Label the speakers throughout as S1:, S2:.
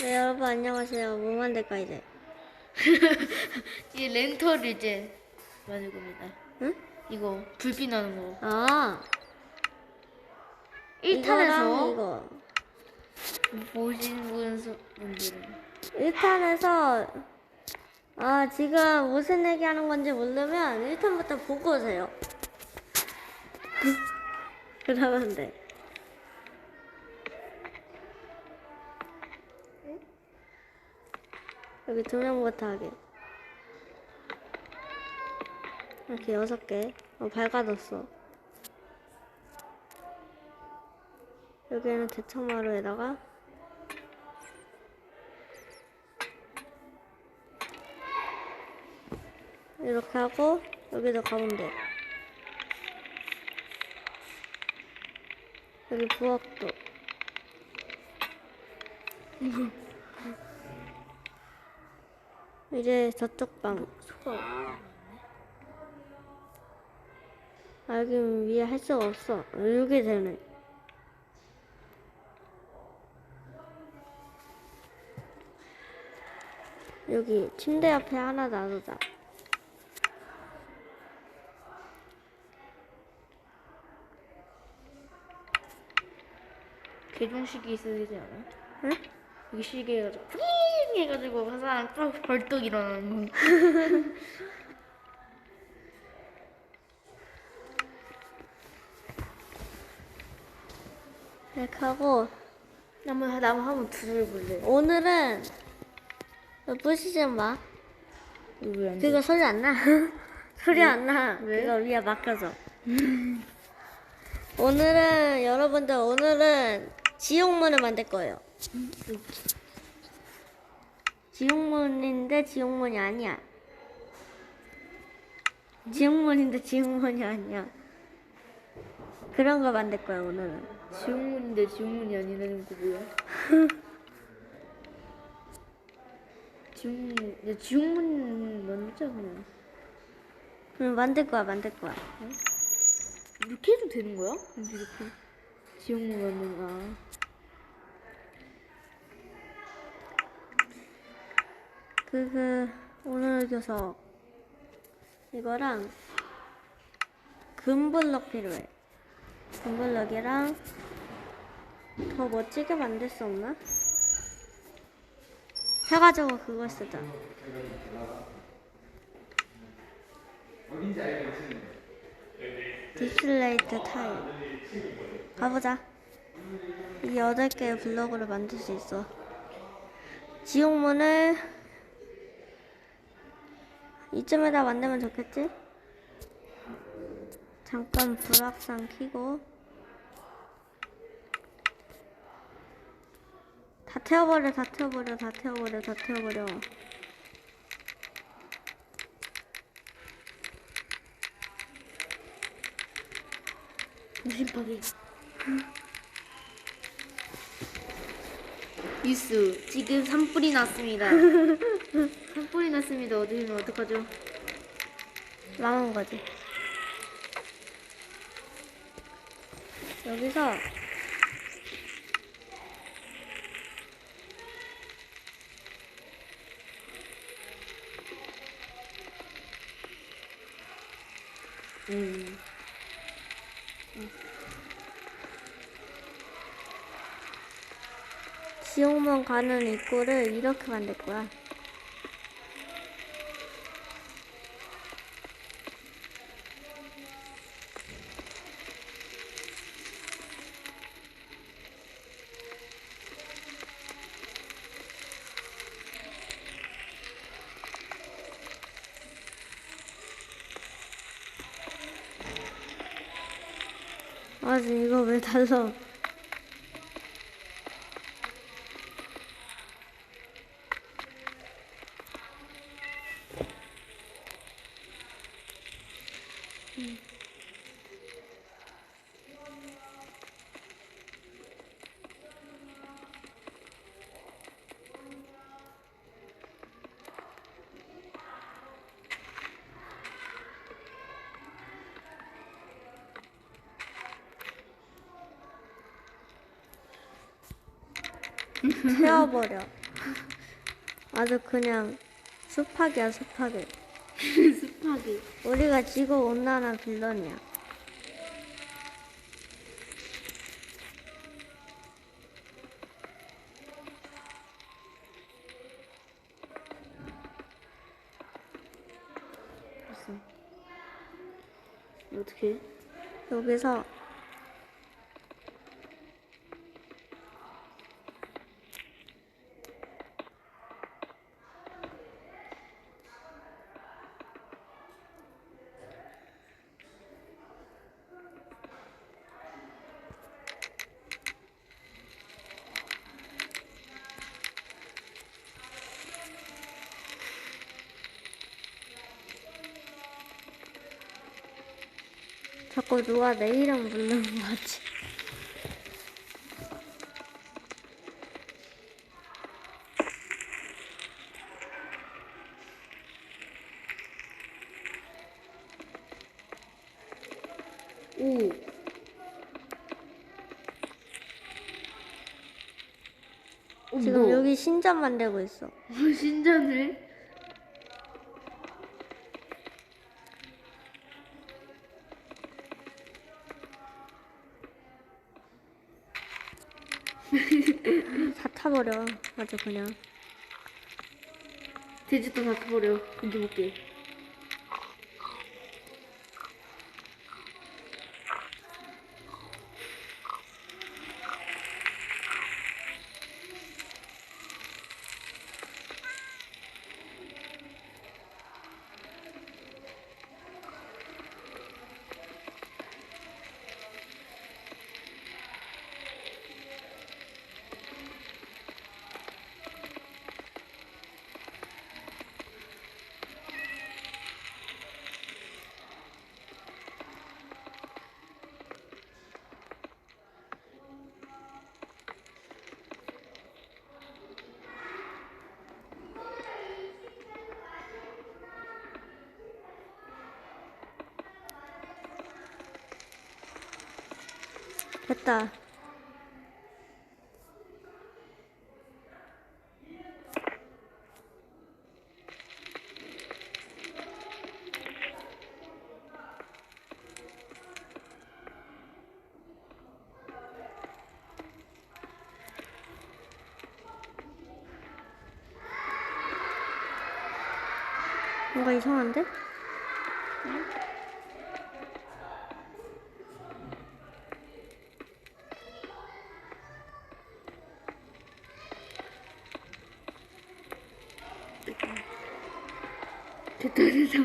S1: 네 여러분 안녕하세요. 뭐 만들까 이제?
S2: 이 렌터를 이제 만들 겁니다.
S1: 응?
S2: 이거 불빛 나는 거.
S1: 아
S2: 1탄에서
S1: 이거랑 이거
S2: 보신 분- 분들은
S1: 1탄에서 아 지금 무슨 얘기 하는 건지 모르면 1탄부터 보고 오세요. 그러면 돼. 여기 두 명부터 하게. 이렇게 여섯 개. 어, 밝아졌어. 여기는 대청마루에다가 이렇게 하고 여기도 가운데 여기 부엌도 이제 저쪽 방
S2: 소가
S1: 아 여기 위에 할 수가 없어 여기 되네 여기 침대 옆에 하나 놔두자
S2: 개종식이 되지 않아?
S1: 응?
S2: 여기 시계 해가지고 띵 해가지고 그 사람 딱 벌떡 일어나는 거.
S1: 이렇게 하고
S2: 한번 나무 한번 두드려볼래.
S1: 오늘은 부시지 마
S2: 왜안
S1: 그거 소리 안 나? 소리 안 나.
S2: 왜?
S1: 그거 위에 맡겨줘. 오늘은 여러분들 오늘은 지옥문을 만들 거예요. 지옥문인데 지옥문이 아니야. 지옥문인데 지옥문이 아니야. 그런 거 만들 거야 오늘은.
S2: 지옥문인데 지옥문이 아니라는 거 뭐야? 지옥문, 야, 지옥문 만들자 그냥.
S1: 응, 만들 거야 만들 거야.
S2: 이렇게 해도 되는 거야? 이렇게 지옥문 만든다.
S1: 그, 그, 오늘 교서 이거랑 금블럭 필요해. 금블럭이랑 더 멋지게 만들 수 없나? 해가지고 그거 쓰자. 디스레이트 타일. 가보자. 이 여덟 개의 블럭으로 만들 수 있어. 지옥문을 이쯤에다 만들면 좋겠지? 잠깐 불확산 키고 다 태워버려 다 태워버려 다 태워버려 다 태워버려
S2: 무심하게. 뉴스 지금 산불이 났습니다. 산불이 났습니다. 어디면 어떡하죠?
S1: 망한 거지 여기서
S2: 음.
S1: 지옥문 가는 입구를 이렇게 만들 거야. 맞아 이거 왜 달라 태워버려 아주 그냥 숲하기야 숲하기.
S2: 습하게.
S1: 우리가 지구 온난화 빌런이야.
S2: 어떻게? 해?
S1: 여기서 자꾸 누가 내 이름 부르는 거지.
S2: 오. 어,
S1: 지금
S2: 뭐?
S1: 여기 신전 만들고 있어.
S2: 어, 신전을?
S1: 다 타버려. 아주 그냥.
S2: 돼지도 다 타버려. 이제 볼게.
S1: 됐다. 뭔가 이상한데?
S2: 됐다, 됐다.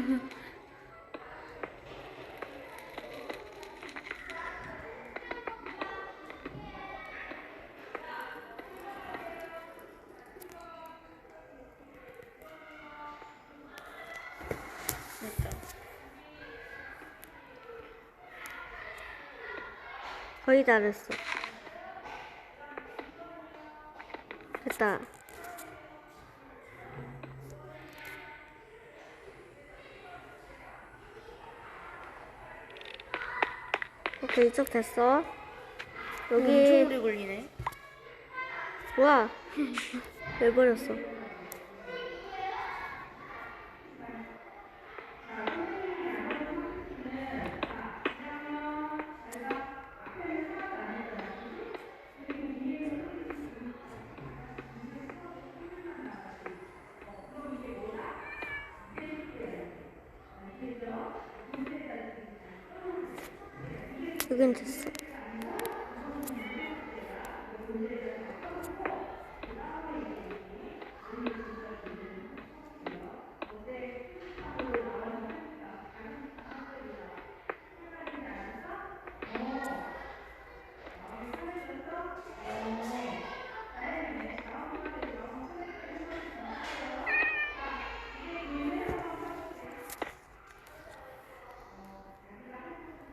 S2: 됐다.
S1: 거의 다 됐어. 됐다. 이, 이쪽 됐어.
S2: 엄청
S1: 여기,
S2: 오래 걸리네.
S1: 뭐야? 왜 버렸어?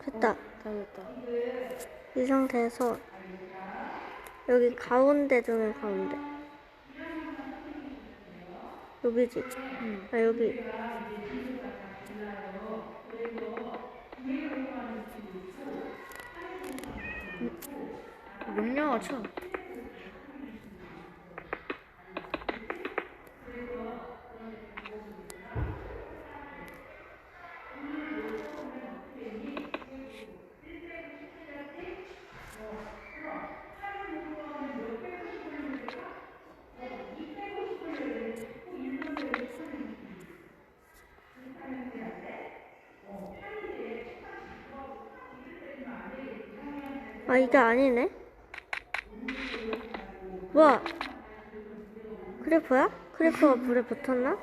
S1: 됐다.
S2: 다 됐다.
S1: 이 상태에서 여기 가운데 중에 가운데. 여기지?
S2: 응.
S1: 아 여기.
S2: 명령어 쳐.
S1: 아 이게 아니네. 뭐야? 크래퍼야? 크래퍼가 불에 붙었나?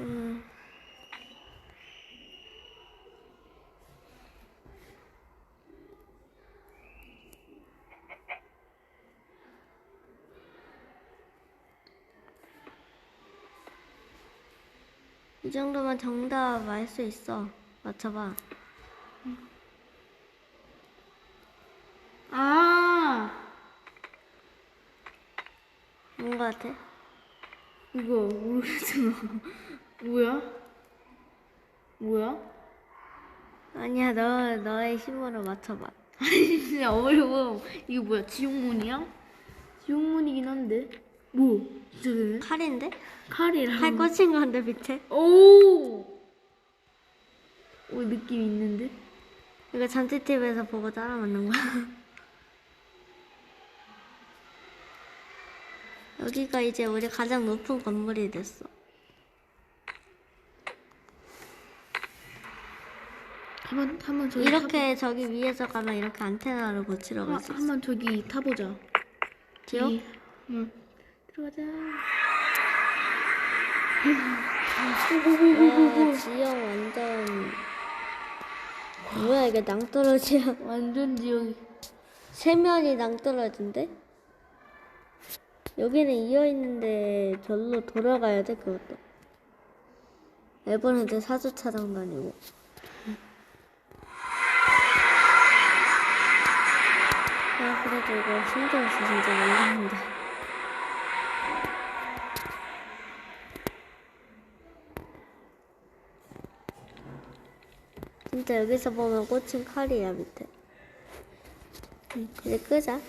S1: 음. 이 정도면 정답 알 수 있어. 맞춰봐.
S2: 아
S1: 뭔 거 같아?
S2: 이거 모르겠잖아. 뭐야? 뭐야?
S1: 아니야, 너 너의 힘으로 맞춰봐.
S2: 아니 진짜 어려워. 이거 뭐야? 지옥문이야? 지옥문이긴 한데. 뭐? 되네?
S1: 칼인데?
S2: 칼이랑.
S1: 칼 꽂힌 건데 밑에?
S2: 오. 오 느낌 있는데?
S1: 이거 잔치집에서 보고 따라 만든 거야. 여기가 이제 우리 가장 높은 건물이 됐어.
S2: 한번 한번 저기
S1: 이렇게 저기 위에서 가면 이렇게 안테나를 고치러
S2: 타보,
S1: 갈수
S2: 한-
S1: 있어.
S2: 한번 저기 타보자.
S1: 지옥?
S2: 저기, 응. 들어가자.
S1: 와, 지형 완전 뭐야 이게 낭떠러지야.
S2: 완전 지옥.
S1: 세면이 낭떠러진데? 여기는 이어 있는데 절로 돌아가야 돼 그것도. 에버랜드 사주차장 다니고. 아 그래도 이거 힘들었어 진짜 만드는데. 여기서 보면 꽂힌 칼이야 밑에. 이제 끄자.